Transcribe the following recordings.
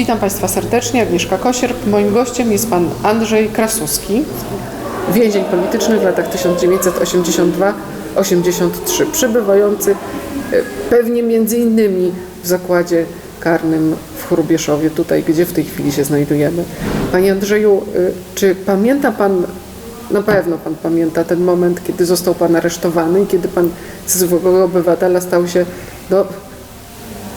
Witam Państwa serdecznie, Agnieszka Kosierp. Moim gościem jest Pan Andrzej Krasuski, więzień polityczny w latach 1982-83, przebywający e, pewnie między innymi w zakładzie karnym w Chrubieszowie, tutaj gdzie w tej chwili się znajdujemy. Panie Andrzeju, e, czy pamięta Pan, na pewno Pan pamięta ten moment, kiedy został Pan aresztowany i kiedy Pan z obywatela stał się no,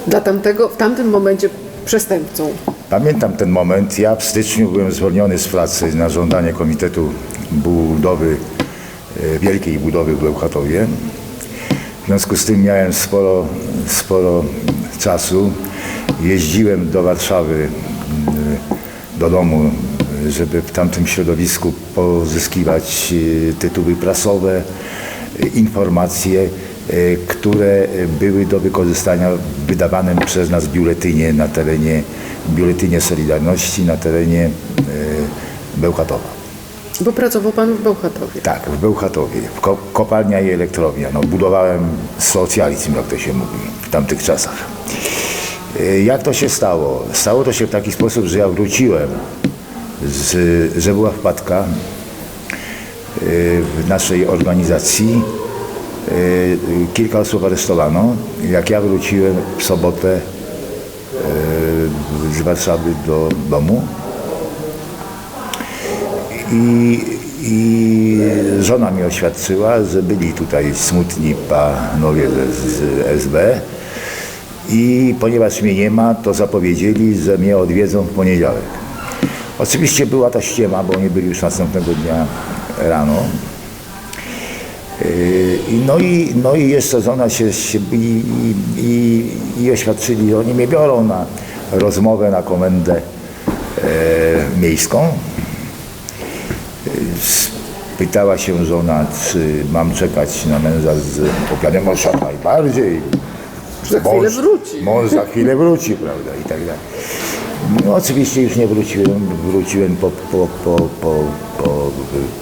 dla tamtego, w tamtym momencie przestępcą. Pamiętam ten moment. Ja w styczniu byłem zwolniony z pracy na żądanie Komitetu Budowy, e, Wielkiej Budowy w Bełchatowie. W związku z tym miałem sporo, sporo czasu. Jeździłem do Warszawy, do domu, żeby w tamtym środowisku pozyskiwać e, tytuły prasowe, e, informacje, które były do wykorzystania w wydawanym przez nas biuletynie na terenie, biuletynie Solidarności na terenie e, Bełchatowa. Bo pracował Pan w Bełchatowie. Tak, w Bełchatowie, ko- kopalnia i elektrownia. No, budowałem socjalizm, jak to się mówi, w tamtych czasach. E, Jak to się stało? Stało to się w taki sposób, że ja wróciłem, z, że była wpadka e, w naszej organizacji. E, Kilka osób aresztowano. Jak ja wróciłem w sobotę e, z Warszawy do domu, i, I żona mi oświadczyła, że byli tutaj smutni panowie z, z SB i ponieważ mnie nie ma, to zapowiedzieli, że mnie odwiedzą w poniedziałek. Oczywiście była to ściema, bo oni byli już następnego dnia rano. Yy, i No i, no i jeszcze żona się, się i, i, i oświadczyli, że oni mnie biorą na rozmowę na komendę e, miejską. Pytała się żona, czy mam czekać na męża z opianem jak najbardziej. Za chwilę wróci. Mąż za chwilę wróci, prawda, i tak dalej. No oczywiście już nie wróciłem, wróciłem po, po, po, po, po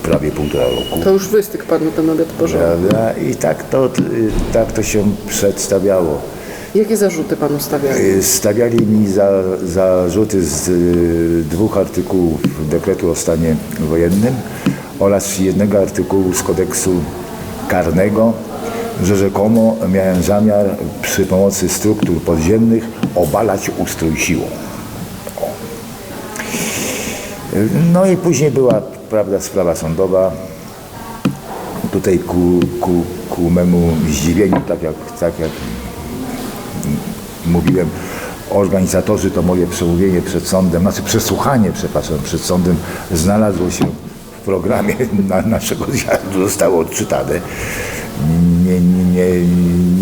prawie półtora roku. To już wystygł Panu ten obiad porządny. Prawda? I tak to, tak to się przedstawiało. Jakie zarzuty Panu stawiali? Y, Stawiali mi za, zarzuty z y, dwóch artykułów dekretu o stanie wojennym oraz jednego artykułu z kodeksu karnego, że rzekomo miałem zamiar przy pomocy struktur podziemnych obalać ustrój siłą. No i później była prawda, sprawa sądowa. Tutaj ku, ku, ku memu zdziwieniu, tak jak, tak jak mówiłem, organizatorzy to moje przemówienie przed sądem, znaczy przesłuchanie, przepraszam, przed sądem znalazło się w programie na, naszego zjazdu, zostało odczytane. Nie, nie,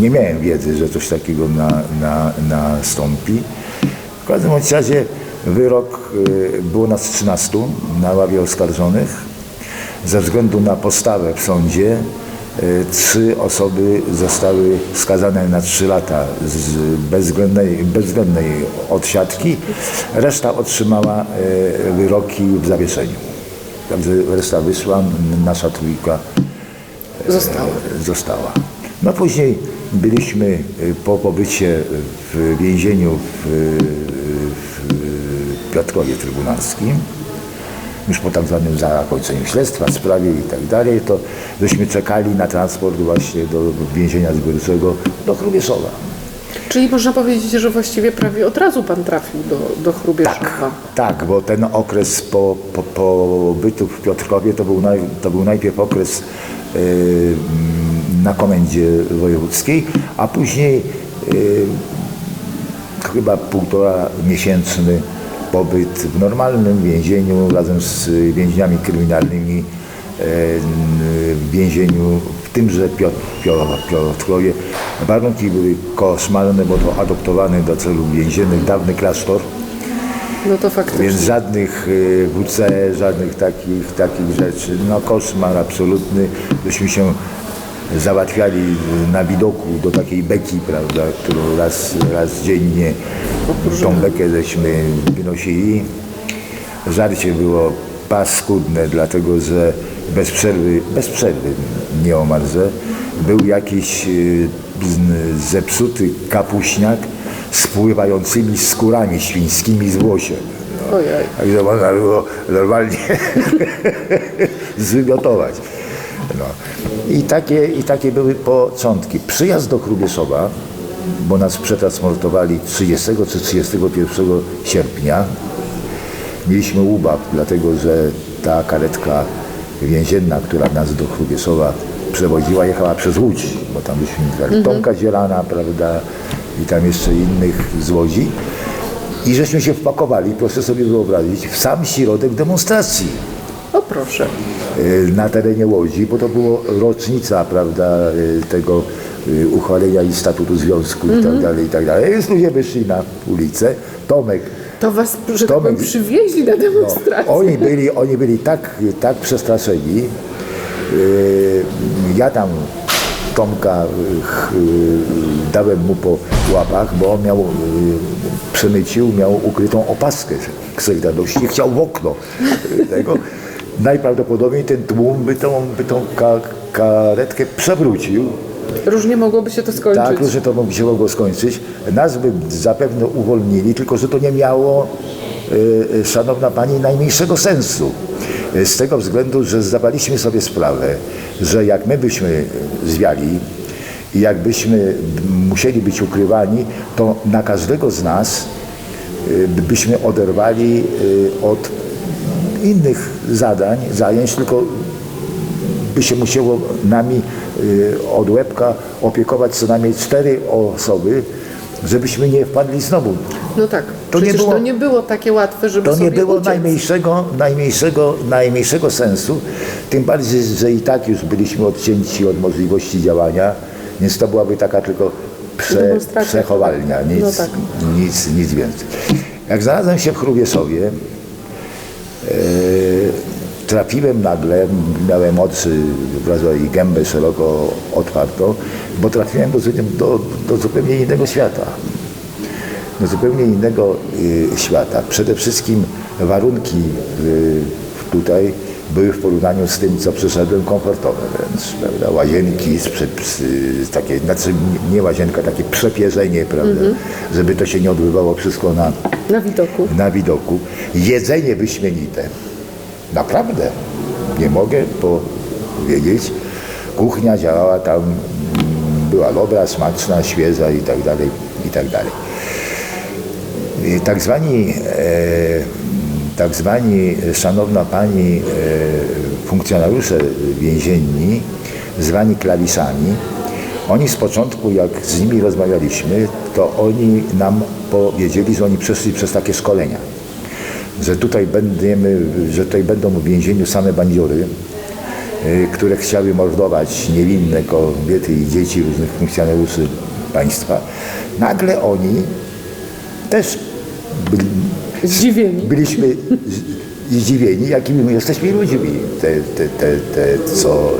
nie, miałem wiedzy, że coś takiego na, na, nastąpi. W każdym razie wyrok y, było nas 13 na ławie oskarżonych. Ze względu na postawę w sądzie y, trzy osoby zostały skazane na trzy lata z bezwzględnej, bezwzględnej odsiadki. Reszta otrzymała y, wyroki w zawieszeniu. Także reszta wyszła, nasza trójka Zostało. została. No później byliśmy po pobycie w więzieniu w, w Piotrkowie Trybunalskim, już po tak zwanym zakończeniu śledztwa, sprawie i tak dalej, to żeśmy czekali na transport właśnie do więzienia zbiorczego do Chrubieszowa. Czyli można powiedzieć, że właściwie prawie od razu Pan trafił do, do Chrubieszowa. Tak, bo ten okres po, po, pobytu w Piotrkowie to był, naj, to był najpierw okres y, mm, na komendzie wojewódzkiej, a później y, chyba półtora miesięczny pobyt w normalnym więzieniu razem z więźniami kryminalnymi e, w więzieniu w tymże Piotr, Piotr, Piotrowie. Warunki były koszmarne, bo to adoptowany do celów więziennych dawny klasztor. No to faktycznie. Więc żadnych y, WC, żadnych takich, takich rzeczy. No koszmar absolutny. Żeśmy się załatwiali na widoku do takiej beki, prawda, którą raz, raz dziennie tą bekę żeśmy wynosili. Żarcie było paskudne, dlatego że bez przerwy, bez przerwy nieomalże, był jakiś y, zepsuty kapuśniak z pływającymi skórami świńskimi z włosiem. Ojej. Także można było normalnie zwymiotować. No. I, takie, I takie były początki. Przyjazd do Hrubieszowa, bo nas przetransportowali 30 czy 31 sierpnia. Mieliśmy ubaw, dlatego że ta karetka więzienna, która nas do Hrubieszowa przewoziła, jechała przez Łódź, bo tam byśmy brali Tomka Zielana, prawda, i tam jeszcze innych z Łodzi. I żeśmy się wpakowali, proszę sobie wyobrazić, w sam środek demonstracji proszę. y, na terenie Łodzi, bo to było rocznica, prawda, y, tego y, uchwalenia i statutu związku i tak dalej, i tak dalej. Więc ludzie wyszli na ulicę. Tomek, To was, że tak Tomek- powiem, przywieźli na no, demonstrację. oni byli, oni byli tak, tak przestraszeni. Ja tam Tomka dałem mu po łapach, bo on miał, przemycił, miał ukrytą opaskę Solidarności chciał w okno tego. Najprawdopodobniej ten tłum by tą, by tą ka, karetkę przewrócił. Różnie mogłoby się to skończyć. Tak, że to by się mogło skończyć. Nas by zapewne uwolnili, tylko że to nie miało, y, y, szanowna pani, najmniejszego sensu. Z tego względu, że zdawaliśmy sobie sprawę, że jak my byśmy zwiali i jakbyśmy musieli być ukrywani, to na każdego z nas y, byśmy oderwali od innych zadań, zajęć, tylko by się musiało nami y, od łebka opiekować co najmniej cztery osoby, żebyśmy nie wpadli znowu. No tak. To nie było- to nie było takie łatwe, żeby To nie było uciec. najmniejszego, najmniejszego, najmniejszego sensu, tym bardziej, że i tak już byliśmy odcięci od możliwości działania, więc to byłaby taka tylko prze, przechowalnia, nic, No tak. nic, nic więcej. Jak znalazłem się w Chrubieszowie, e, trafiłem nagle, miałem oczy i gębę szeroko otwartą, bo trafiłem do, do, do zupełnie innego świata. Do zupełnie innego y, świata. Przede wszystkim warunki y, tutaj były w porównaniu z tym, co przeszedłem, komfortowe wręcz, prawda? Łazienki, z, takie, znaczy nie- łazienka, takie przepierzenie, prawda? Żeby to się nie odbywało wszystko na, Na widoku. na widoku. Jedzenie wyśmienite. Naprawdę. Nie mogę powiedzieć. Kuchnia działała tam, mm, była dobra, smaczna, świeża i tak dalej, i tak dalej. Tak zwani, e, tak zwani, szanowna pani, e, funkcjonariusze więzienni, zwani klawisami, oni z początku, jak z nimi rozmawialiśmy, to oni nam powiedzieli, że oni przeszli przez takie szkolenia, że tutaj będziemy, że tutaj będą w więzieniu same bandziory, y, które chciały mordować niewinne kobiety i dzieci różnych funkcjonariuszy państwa. Nagle oni też byli, Zdziwieni. byliśmy zdziwieni, jakimi my jesteśmy ludźmi. Te, te, te, te co,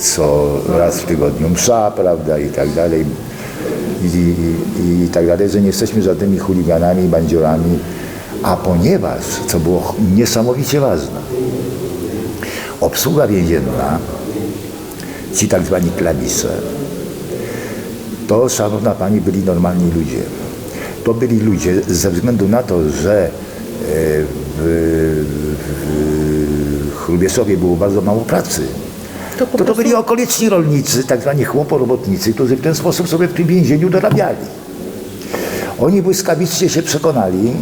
co raz w tygodniu msza, prawda, i tak dalej. I, i, I tak dalej, że nie jesteśmy żadnymi chuliganami, bandziorami. A ponieważ, co było niesamowicie ważne, obsługa więzienna, ci tak zwani klawisze, to, szanowna pani, byli normalni ludzie. To byli ludzie ze względu na to, że e, w, w Chrubieszowie było bardzo mało pracy. To To to byli okoliczni rolnicy, tak zwani chłoporobotnicy, którzy w ten sposób sobie w tym więzieniu dorabiali. Oni błyskawicznie się przekonali,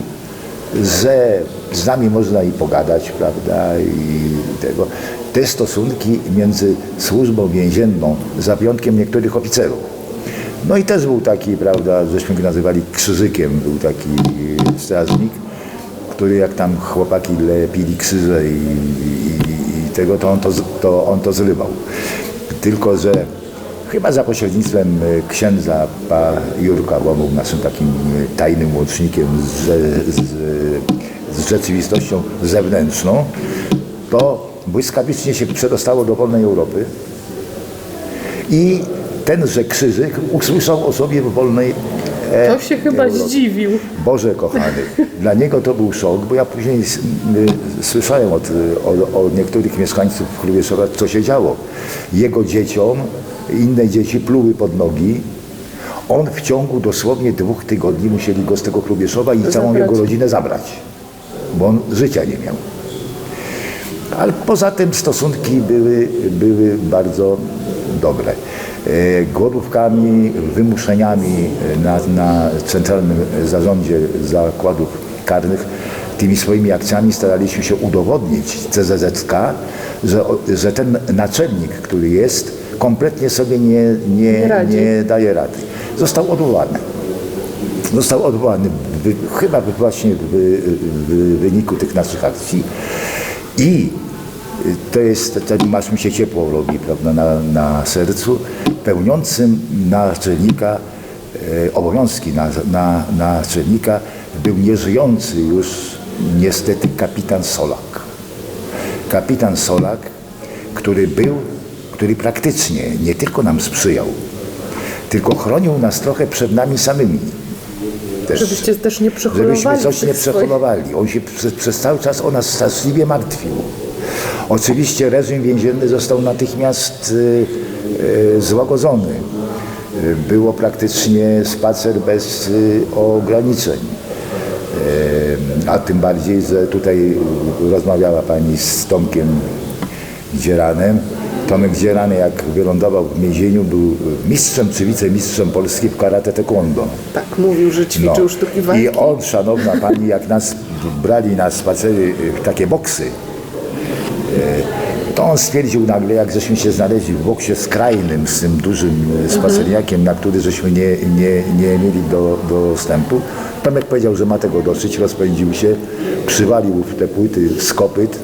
że z nami można i pogadać, prawda, i tego. Te stosunki między służbą więzienną, za wyjątkiem niektórych oficerów. No i też był taki, prawda, żeśmy go nazywali krzyżykiem, był taki strażnik, który jak tam chłopaki lepili krzyże i, i, i tego, to on to, to on to zrywał. Tylko, że chyba za pośrednictwem y, księdza pa Jurka, bo był naszym takim y, tajnym łącznikiem z, z, z rzeczywistością zewnętrzną, to błyskawicznie się przedostało do wolnej Europy. I tenże krzyżyk usłyszał o sobie w wolnej e, To się chyba zdziwił. Boże kochany, dla niego to był szok, bo ja później y, słyszałem od, od, od niektórych mieszkańców Krubieszowa, co się działo. Jego dzieciom, inne dzieci pluły pod nogi. On w ciągu dosłownie dwóch tygodni musieli go z tego Krubieszowa i całą Zabrać. jego rodzinę zabrać, bo on życia nie miał. Ale poza tym stosunki były, były bardzo dobre. E, Głodówkami, wymuszeniami na, na Centralnym Zarządzie Zakładów Karnych, tymi swoimi akcjami staraliśmy się udowodnić CZZK, że, że ten naczelnik, który jest, kompletnie sobie nie, Nie nie, nie daje rady. Został odwołany. Został odwołany wy, chyba właśnie w, w wyniku tych naszych akcji i to jest, ten masz mi się ciepło robi, prawda, na, na sercu, pełniącym naczelnika, e, obowiązki na, na, naczelnika był nieżyjący już niestety kapitan Solak. Kapitan Solak, który był, który praktycznie nie tylko nam sprzyjał, tylko chronił nas trochę przed nami samymi. Też, Żebyście też nie przeholowali żebyśmy coś nie przeholowali. On się przez, przez cały czas o nas straszliwie martwił. Oczywiście reżim więzienny został natychmiast y, y, złagodzony. Było praktycznie spacer bez y, ograniczeń. A tym bardziej, że tutaj rozmawiała pani z Tomkiem Dzieranem. Tomek Dzierany, jak wylądował w więzieniu, był mistrzem czy wicemistrzem Polski w karate taekwondo. Tak, mówił, że ćwiczył sztuki walki. No. I on, szanowna pani, jak nas brali na spacery, takie boksy, to on stwierdził nagle, jak żeśmy się znaleźli w boksie skrajnym z tym dużym y, spacerniakiem, na który żeśmy nie, nie, nie mieli do, dostępu, Tomek powiedział, że ma tego dosyć, rozpędził się, przywalił w te płyty z kopyt,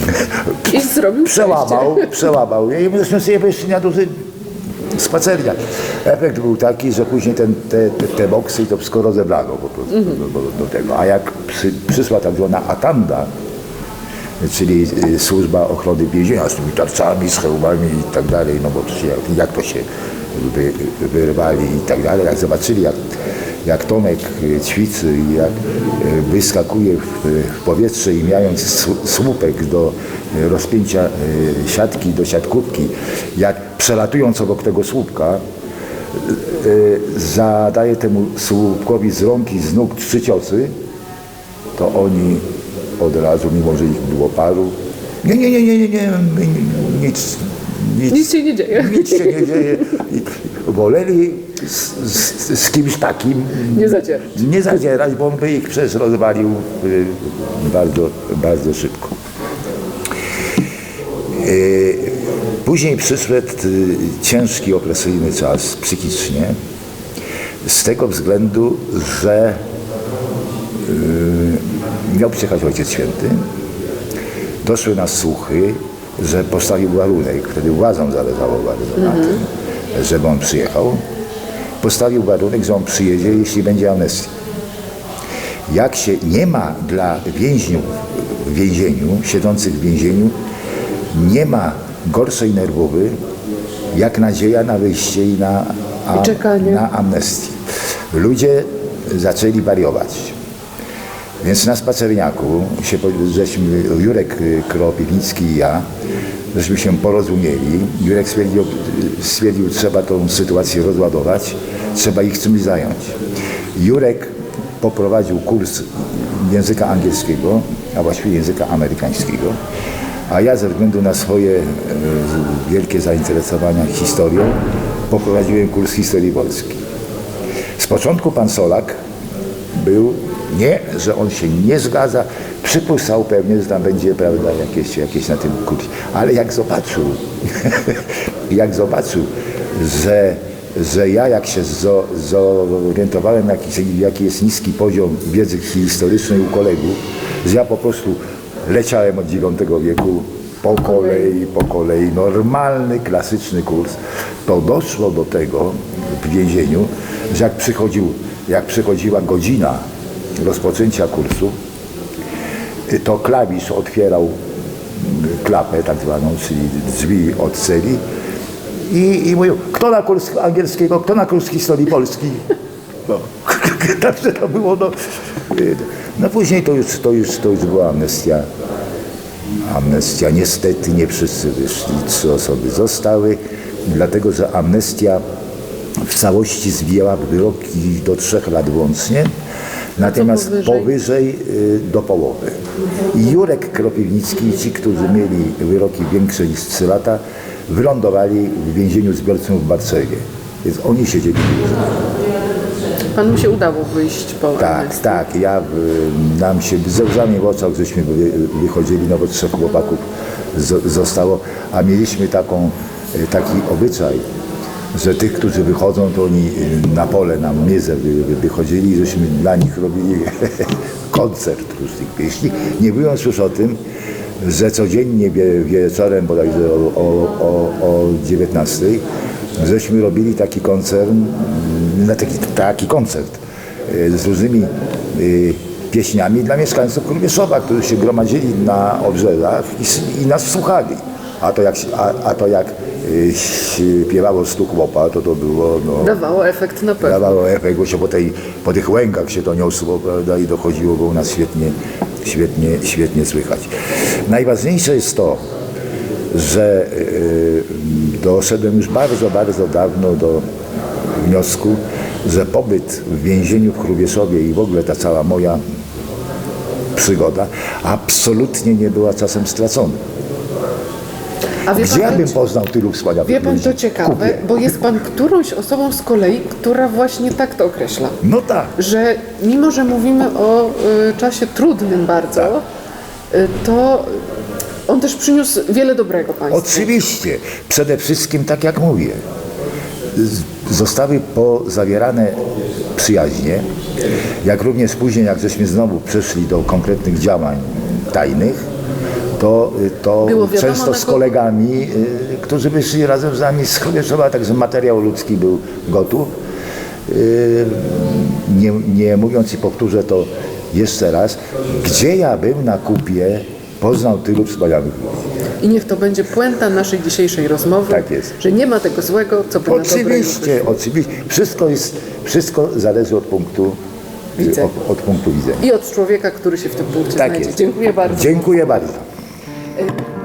I zrobił przełamał, przełamał. Je i myśmy sobie wyszli na duży spacerniak. Efekt był taki, że później ten, te, te, te boksy to wszystko rozebrano po prostu do, do, do tego. A jak przy, przyszła tak zwana Atanda, czyli y, służba ochrony więzienia z tymi tarczami, z hełmami i tak dalej, no bo to się, jak, to się wy, wyrwali i tak dalej, jak zobaczyli jak, jak Tomek y, ćwiczy i jak y, wyskakuje w, powietrze i mając słupek do rozpięcia siatki, do siatkówki, jak przelatując obok tego słupka, zadaje temu słupkowi z rąk i z nóg trzy ciosy, to oni od razu, mimo że ich było paru, nie, nie, nie, nie, nie, nie, nic, nic, Nic się nie dzieje. nic się nie dzieje. Woleli z, z, z kimś takim Nie zadzierać. nie zadzierać, bo on by ich przecież rozwalił y, bardzo, bardzo szybko. Y, Później przyszedł y, ciężki, opresyjny czas psychicznie, z tego względu, że miał przyjechać Ojciec Święty. Doszły nas słuchy, że postawił warunek, wtedy władzom zależało bardzo na tym, żeby on przyjechał. Postawił warunek, że on przyjedzie, jeśli będzie amnestia. Jak się nie ma dla więźniów w więzieniu, siedzących w więzieniu, nie ma gorszej nerwowy, jak nadzieja na wyjście i na, czekanie. na amnestię. Ludzie zaczęli wariować. Więc na spacerniaku się, żeśmy, Jurek y, Kropiwnicki i ja, żeśmy się porozumieli. Jurek stwierdził, stwierdził, trzeba tą sytuację rozładować, trzeba ich czymś zająć. Jurek poprowadził kurs języka angielskiego, a właściwie języka amerykańskiego, a ja ze względu na swoje e, wielkie zainteresowania historią poprowadziłem kurs historii Polski. Z początku pan Solak był nie, że on się nie zgadza, przypuszczał pewnie, że tam będzie prawda, jakieś, jakieś na tym kursie. Ale jak zobaczył, jak zobaczył, że, że ja jak się zo, zorientowałem, jaki, jaki jest niski poziom wiedzy historycznej u kolegów, że ja po prostu leciałem od IX wieku po kolei, po kolei, normalny, klasyczny kurs, to doszło do tego w więzieniu, że jak, przychodził, jak przychodziła godzina rozpoczęcia kursu, y, to klawisz otwierał klapę tak zwaną, czyli drzwi od celi I, i mówił, kto na kurs angielskiego, kto na kurs historii Polski. No. Także to było, no, y, no później to już, to, już, to już była amnestia. Amnestia, niestety nie wszyscy wyszli, trzy osoby zostały, dlatego że amnestia w całości zwijała wyroki do trzech lat łącznie, natomiast powyżej? powyżej y, do połowy. I Jurek Kropiwnicki i ci, którzy mieli wyroki większe niż trzy lata, wylądowali w więzieniu zbiorczym w Barcelonie. Więc oni siedzieli dłużej. Panu się udało wyjść po Tak, amnestii. tak. Ja, y, nam się ze łzami w oczach, żeśmy wy, wychodzili, no bo trzech chłopaków zo- zostało, a mieliśmy taką, y, taki obyczaj, że tych, którzy wychodzą, to oni y, na pole, na miezę wy, wy, wychodzili i żeśmy dla nich robili koncert różnych pieśni, nie mówiąc już o tym, że codziennie wie, wieczorem, bodajże o, o, o, o 19, żeśmy robili taki koncert, mm, taki, taki koncert y, z różnymi y, pieśniami dla mieszkańców Krumieszowa, którzy się gromadzili na obrzeżach i, i nas słuchali. A to jak, a, a to jak śpiewało stu chłopa, to to było no, Dawało efekt na pewno. dawało efekt, bo się po, tej, po tych łękach się to niosło, prawda, i dochodziło, bo u nas świetnie, świetnie, świetnie słychać. Najważniejsze jest to, że y, doszedłem już bardzo, bardzo dawno do wniosku, że pobyt w więzieniu w Chrubieszowie i w ogóle ta cała moja przygoda absolutnie nie była czasem stracona. A wie Gdzie ja pan, bym to, poznał tylu wspaniałych wie pan ludzi? to ciekawe, Kupię. bo jest pan którąś osobą z kolei, która właśnie tak to określa. No tak. Że mimo, że mówimy o y, czasie trudnym bardzo, Tak. y, to on też przyniósł wiele dobrego państwu. Oczywiście. Przede wszystkim, tak jak mówię, zostały pozawierane przyjaźnie, jak również później, jak żeśmy znowu przeszli do konkretnych działań tajnych, to, to Było wiadomo, często z kolegami, y, którzy wyszli razem z nami z Chrubieszowa, także materiał ludzki był gotów. Y, Nie, nie mówiąc i powtórzę to jeszcze raz, gdzie ja bym na kupie poznał tylu wspaniałych ludzi. I niech to będzie puenta naszej dzisiejszej rozmowy, Tak jest. że nie ma tego złego, co by Oczywiście, oczywiście. Wszystko, jest, wszystko zależy od punktu Widzenia. od, od punktu widzenia. I od człowieka, który się w tym punkcie Tak znajdzie. jest. Dziękuję bardzo. Dziękuję bardzo. Amen.